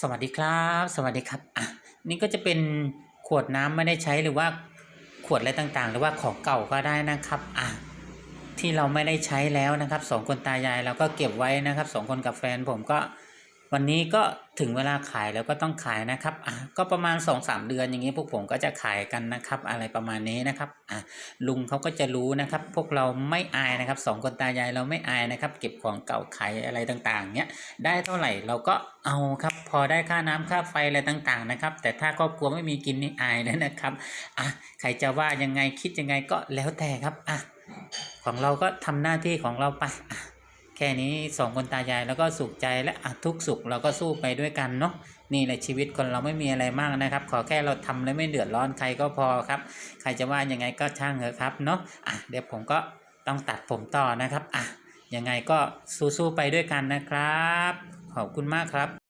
สวัสดีครับ สวัสดีครับอะนี่ก็จะเป็นขวดน้ำไม่ได้ใช้หรือว่าขวดอะไรต่างๆ หรือว่าของเก่าก็ได้นะครับอะที่เราไม่ได้ใช้แล้วนะครับสองคนตายายเราก็เก็บไว้นะครับสองคนกับแฟนผมก็ วันนี้ก็ถึงเวลาขายแล้วก็ต้องขายนะครับอะก็ประมาณ2อสเดือนอย่างนี้พวกผมก็จะขายกันนะครับ อะไรประมาณนี้นะครับอะลุงเขาก็จะรู้นะครับ พวกเราไม่อายนะครับสองคนตายายเราไม่อายนะครับ เก็บของเก่าขายอะไรต่างๆเนี้ยได้เท่าไหร่เราก็เอาครับ พอได้ค่าน้ำค่าไฟอะไรต่างๆนะครับ แต่ถ้าครอบครัวไม่มีกินนี่อายแล้วนะครับอะใครจะว่ายังไงคิดยังไงก็แล้วแต่ครับอะของเราก็ทำหน้าที่ของเราไปอะ แค่นี้สองคนตายายแล้วก็สุขใจและอทุกสุขเราก็สู้ไปด้วยกันเนาะนี่แหละชีวิตคนเราไม่มีอะไรมากนะครับ ขอแค่เราทำแล้วไม่เดือดร้อนใครก็พอครับ ใครจะว่ายังไงก็ช่างเถอะครับเนาะอะเดี๋ยวผมก็ต้องตัดผมต่อนะครับอะยังไงก็สู้ๆไปด้วยกันนะครับ ขอบคุณมากครับ